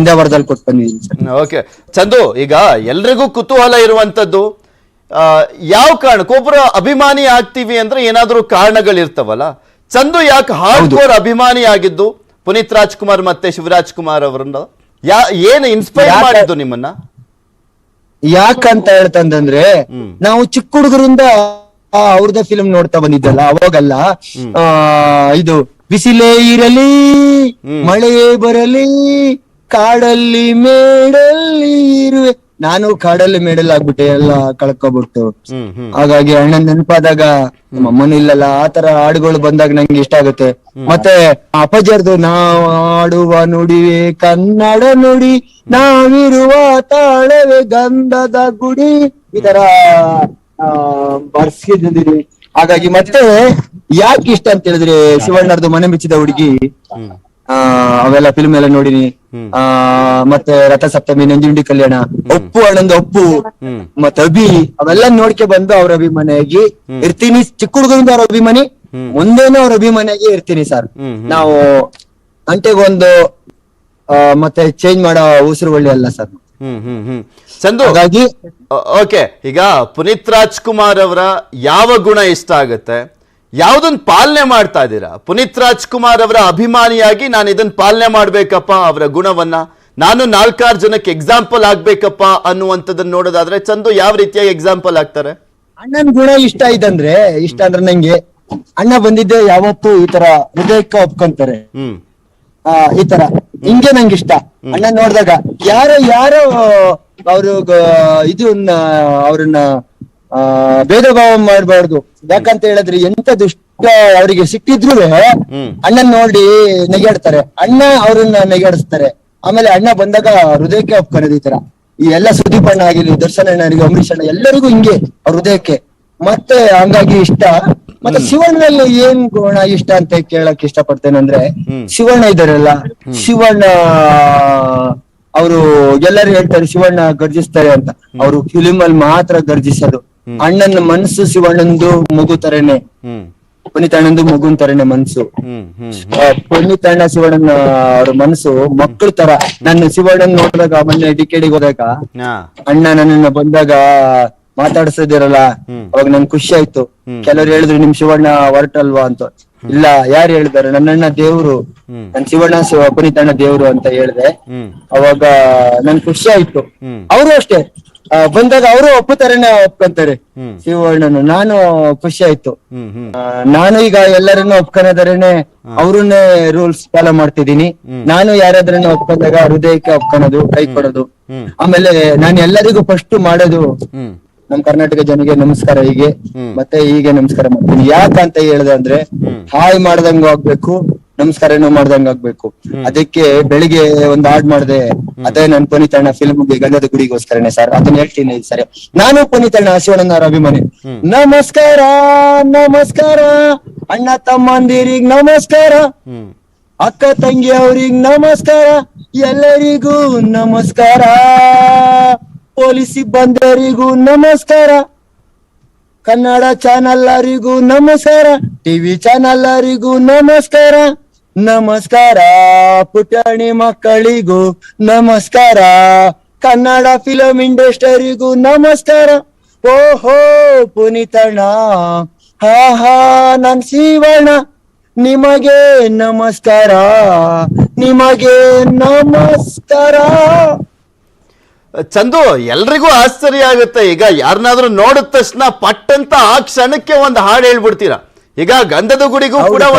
ಇಂದಾವರದಲ್ಲಿ ಕೊಟ್ಟು ಬಂದಿದ್ದೀನಿ sir okay Chandu ಈಗ ಎಲ್ರಿಗೂ ಕುತೂಹಲ ಇರುವಂತದ್ದು ಯಾವ ಕಾರಣಕ್ಕೆ ಒಬ್ಬರ ಅಭಿಮಾನಿ ಆಗ್ತೀವಿ ಅಂದ್ರೆ ಏನಾದ್ರೂ ಕಾರಣಗಳಿರ್ತಾವಲ್ಲ? ಚಂದು ಯಾಕೆ ಹಾರ್ಡ್ ಕೋರ್ ಅಭಿಮಾನಿ ಆಗಿದ್ದು? ಪುನೀತ್ ರಾಜ್ಕುಮಾರ್ ಮತ್ತೆ ಶಿವರಾಜ್ ಕುಮಾರ್ ಅವರನ್ನ. ಯಾ ಏನು ಇನ್ಸ್ಪೈರ್ ಮಾಡಿದ್ದು ನಿಮ್ಮನ್ನ? ಯಾಕಂತ ಹೇಳ್ತಂದ್ರೆ ನಾವು ಚಿಕ್ಕ ಹುಡುಗರಿಂದ ಅವ್ರದ ಫಿಲ್ಮ್ ನೋಡ್ತಾ ಬಂದಿದ್ದಲ್ಲ ಅವಾಗಲ್ಲ ಆ ಇದು ಬಿಸಿಲೇ ಇರಲಿ. ಮಳೆಯೇ ಬರಲಿ ಕಾಡಲ್ಲಿ ಮೇಡಲ್ಲಿ ಇರುವೆ. ನಾನು ಕಾಡಲ್ಲಿ ಮೇಡಲ್ ಆಗ್ಬಿಟ್ಟೆ ಎಲ್ಲ ಕಳ್ಕೊಬಿಟ್ಟು. ಹಾಗಾಗಿ ಅಣ್ಣನ್ ನೆನಪಾದಾಗ ನಮ್ಮ ಅಮ್ಮನೂ ಇಲ್ಲಲ್ಲ ಆತರ ಹಾಡುಗಳು ಬಂದಾಗ ನಂಗೆ ಇಷ್ಟ ಆಗುತ್ತೆ. ಮತ್ತೆ ಅಪಜರ್ದು ನಾವು ಆಡುವ ನುಡಿವೆ ಕನ್ನಡ ನುಡಿ ನಾವಿರುವ ತಾಳವೆ ಗಂಧದ ಗುಡಿ. ಈ ತರ ಬರ್ಸ್ಕಿದ್ದೀನಿ ಹಾಗಾಗಿ ಮತ್ತೆ ಯಾಕೆ ಇಷ್ಟ ಅಂತ ಹೇಳಿದ್ರೆ ಶಿವಣ್ಣರ್ದು ಮನೆ ಮೆಚ್ಚಿದ ಹುಡುಗಿ ಅವೆಲ್ಲ ಫಿಲ್ಮ್ ಎಲ್ಲ ನೋಡಿನಿ. ಆ ಮತ್ತೆ ರಥಸಪ್ತಮಿ ನಂಜುಂಡಿ ಕಲ್ಯಾಣ ಒಪ್ಪು ಅಣ್ಣಂದ ಒಪ್ಪು ಮತ್ ಮತ್ತೆ ಅಭಿ ಅವೆಲ್ಲ ನೋಡ್ಕೆ ಬಂದು ಅವ್ರ ಅಭಿಮಾನಿಯಾಗಿ ಇರ್ತೀನಿ. ಚಿಕ್ಕ ಹುಡುಗರಿಂದ ಅವ್ರ ಅಭಿಮಾನಿ. ಮುಂದೇನು ಅವ್ರ ಅಭಿಮಾನಿಯಾಗಿ ಇರ್ತೀನಿ ಸರ್. ನಾವು ಅಂಟೆಗೊಂದು ಮತ್ತೆ ಚೇಂಜ್ ಮಾಡೋ ಉಸಿರು ಒಳ್ಳೆ ಅಲ್ಲ ಸರ್. ಹ್ಮ್ ಹ್ಮ್ ಹ್ಮ್. ಚಂದು ಹಾಗಾಗಿ ಓಕೆ. ಈಗ ಪುನೀತ್ ರಾಜ್ಕುಮಾರ್ ಅವರ ಯಾವ ಗುಣ ಇಷ್ಟ ಆಗುತ್ತೆ? ಯಾವ್ದನ್ ಪಾಲನೆ ಮಾಡ್ತಾ ಇದ್ದೀರಾ? ಪುನೀತ್ ರಾಜ್ಕುಮಾರ್ ಅವರ ಅಭಿಮಾನಿಯಾಗಿ ನಾನು ಇದನ್ನ ಪಾಲನೆ ಮಾಡಬೇಕಪ್ಪ ಅವರ ಗುಣವನ್ನ. ನಾನು ನಾಲ್ಕಾರು ಜನಕ್ಕೆ ಎಕ್ಸಾಂಪಲ್ ಆಗ್ಬೇಕಪ್ಪ ಅನ್ನುವಂಥದ್ದನ್ನ ನೋಡೋದಾದ್ರೆ ಚಂದು ಯಾವ ರೀತಿಯಾಗಿ ಎಕ್ಸಾಂಪಲ್ ಆಗ್ತಾರೆ? ಅಣ್ಣನ್ ಗುಣ ಇಷ್ಟ ಇದಂದ್ರೆ ಇಷ್ಟ ಅಂದ್ರೆ ನಂಗೆ ಅಣ್ಣ ಬಂದಿದ್ದೆ ಯಾವತ್ತು ಈ ತರ ಹೃದಯಕ್ಕೆ ಒಪ್ಕೊಂತಾರೆ. ಹ್ಮ್. ಆ, ಈ ತರ. ಹಿಂಗೆ ನಂಗೆ ಇಷ್ಟ. ಅಣ್ಣ ನೋಡಿದಾಗ ಯಾರೋ ಯಾರೋ ಅವ್ರ ಇದನ್ನ ಅವ್ರನ್ನ ಆ, ಭೇದ ಭಾವ ಮಾಡಬಾರ್ದು. ಯಾಕಂತ ಹೇಳಿದ್ರೆ ಎಂತ ದುಷ್ಟ ಅವರಿಗೆ ಸಿಕ್ಕಿದ್ರು. ಅಣ್ಣನ್ ನೋಡಿ ನೆಗೆಡ್ತಾರೆ. ಅಣ್ಣ ಅವ್ರನ್ನ ನೆಗೆಡಿಸ್ತಾರೆ. ಆಮೇಲೆ ಅಣ್ಣ ಬಂದಾಗ ಹೃದಯಕ್ಕೆ ಕರೆದಿತರ. ಈ ತರ ಈ ಎಲ್ಲ ಸುದೀಪ್ ಅಣ್ಣ ಆಗಿರ್ಲಿ ದರ್ಶನ್ ಅಣ್ಣನಿಗೆ ಅಂಬರೀಷ್ ಅಣ್ಣ ಎಲ್ಲರಿಗೂ ಹಿಂಗೆ ಅವ್ರ ಹೃದಯಕ್ಕೆ. ಮತ್ತೆ ಹಂಗಾಗಿ ಇಷ್ಟ. ಮತ್ತೆ ಶಿವಣ್ಣಲ್ಲಿ ಏನ್ ಗುಣ ಇಷ್ಟ ಅಂತ ಕೇಳಕ್ ಇಷ್ಟಪಡ್ತೇನೆ ಅಂದ್ರೆ ಶಿವಣ್ಣ ಇದಾರಲ್ಲ ಶಿವಣ್ಣ ಅವರು ಎಲ್ಲರೂ ಹೇಳ್ತಾರೆ ಶಿವಣ್ಣ ಗರ್ಜಿಸ್ತಾರೆ ಅಂತ. ಅವರು ಫಿಲಿಮ್ ಅಲ್ಲಿ ಮಾತ್ರ ಗರ್ಜಿಸೋದು. ಅಣ್ಣನ ಮನಸ್ಸು ಶಿವಣ್ಣಂದು ಮಗು ತರನೆ ಪುನೀತಣ್ಣಂದು ಪುನೀತ್ ಅಣ್ಣಂದು ಮಗುನ್ ತರನೆ ಮನ್ಸು ಹ್ಮ್ ಹ್ಮ್. ಪುನೀತ್ ಅಣ್ಣ ಶಿವಣ್ಣನ ಅವ್ರ ಮನಸ್ಸು ಮಕ್ಕಳ ತರ. ನನ್ನ ಶಿವಣ್ಣನ್ ನೋಡಿದಾಗ ಮೊನ್ನೆ ಡಿಕೆಡಿಗೆ ಹೋದಾಗ ಅಣ್ಣ ನನ್ನನ್ನ ಬಂದಾಗ ಮಾತಾಡ್ಸದಿರಲ್ಲ. ಅವಾಗ ನಂಗೆ ಖುಷಿ ಆಯ್ತು. ಕೆಲವ್ರು ಹೇಳಿದ್ರು ನಿಮ್ ಶಿವಣ್ಣ ಹೊರಟಲ್ವಾ ಅಂತ. ಇಲ್ಲ ಯಾರು ಹೇಳಿದಾರೆ? ನನ್ನಣ್ಣ ದೇವ್ರು. ನನ್ ಶಿವಣ್ಣ ಶಿವ ಪುನೀತ್ ಅಣ್ಣ ದೇವ್ರು ಅಂತ ಹೇಳ್ದೆ. ಅವಾಗ ನನ್ ಖುಷಿ ಆಯ್ತು. ಅವರು ಅಷ್ಟೇ. ಬಂದಾಗ ಅವರು ಒಪ್ಪುತ್ತಾರೇನೆ ಒಪ್ಕೊಂತಾರೆ ಶಿವರ್ಣನು ಶಿವಣ್ಣನು ನಾನು ಖುಷಿ ಆಯ್ತು. ಆ, ನಾನು ಈಗ ಎಲ್ಲರನ್ನು ಒಪ್ಕೊಳೋದರೇನೆ ಅವ್ರನ್ನೇ ರೂಲ್ಸ್ ಫಾಲೋ ಮಾಡ್ತಿದೀನಿ ನಾನು ಯಾರಾದ್ರನ್ನ ಒಪ್ಕೊಂಡಾಗ ಹೃದಯಕ್ಕೆ ಒಪ್ಕೊಳೋದು ಕೈ ಕೊಡೋದು. ಆಮೇಲೆ ನಾನು ಎಲ್ಲರಿಗೂ ಫಸ್ಟ್ ಮಾಡೋದು ನಮ್ ಕರ್ನಾಟಕ ಜನಗೆ ನಮಸ್ಕಾರ ಹೀಗೆ ಮತ್ತೆ ಹೀಗೆ ನಮಸ್ಕಾರ ಮಾಡ್ತೀನಿ. ಯಾಕಂತ ಹೇಳ್ದೆ ಅಂದ್ರೆ ಹಾಯ್ ಮಾಡ್ದಂಗು ಆಗ್ಬೇಕು ನಮಸ್ಕಾರನೂ ಮಾಡ್ದಂಗ ಆಗ್ಬೇಕು. ಅದಕ್ಕೆ ಬೆಳಿಗ್ಗೆ ಒಂದ್ ಹಾಡ್ ಮಾಡಿದೆ ಅದೇ ನನ್ ಪುನೀತ್ ಫಿಲ್ಮ್ ಫಿಲ್ಮ್ಗೆ ಗಂಧದ ಗುಡಿಗೋಸ್ಕರನೇ ಸರ್ ಅದನ್ನ ಹೇಳ್ತೀನಿ ಸರಿ. ನಾನು ಪುನೀತ್ ಅಣ್ಣ ಶಿವಣ್ಣನ ಅಭಿಮಾನಿ. ನಮಸ್ಕಾರ ನಮಸ್ಕಾರ. ಅಣ್ಣ ತಮ್ಮಂದಿರಿಗ್ ನಮಸ್ಕಾರ. ಅಕ್ಕ ತಂಗಿ ಅವ್ರಿಗ್ ನಮಸ್ಕಾರ. ಎಲ್ಲರಿಗೂ ನಮಸ್ಕಾರ. ಪೊಲೀಸ್ ಸಿಬ್ಬಂದಿಯರಿಗೂ ನಮಸ್ಕಾರ. ಕನ್ನಡ ಚಾನಲ್ಲರಿಗೂ ನಮಸ್ಕಾರ. ಟಿವಿ ಚಾನಲ್ಲರಿಗೂ ನಮಸ್ಕಾರ. ನಮಸ್ಕಾರ ಪುಟಾಣಿ ಮಕ್ಕಳಿಗೂ ನಮಸ್ಕಾರ. ಕನ್ನಡ ಫಿಲಂ ಇಂಡಸ್ಟ್ರಿಗೂ ನಮಸ್ಕಾರ. ಓಹೋ ಪುನೀತಣ್ಣ. ಹಾ ಹಾ ನನ್ ಶಿವಣ್ಣ ನಿಮಗೆ ನಮಸ್ಕಾರ. ನಿಮಗೆ ನಮಸ್ಕಾರ. ಚಂದು ಎಲ್ರಿಗೂ ಆಶ್ಚರ್ಯ ಆಗುತ್ತೆ. ಈಗ ಯಾರನ್ನಾದ್ರೂ ನೋಡಿದ ತಕ್ಷಣ ಪಟ್ಟಂತ ಆ ಕ್ಷಣಕ್ಕೆ ಒಂದು ಹಾಡು ಹೇಳ್ಬಿಡ್ತೀರಾ. ಈಗ ಗಂಧದ ಗುಡಿಗೂ ಕೂಡ ಒಂದು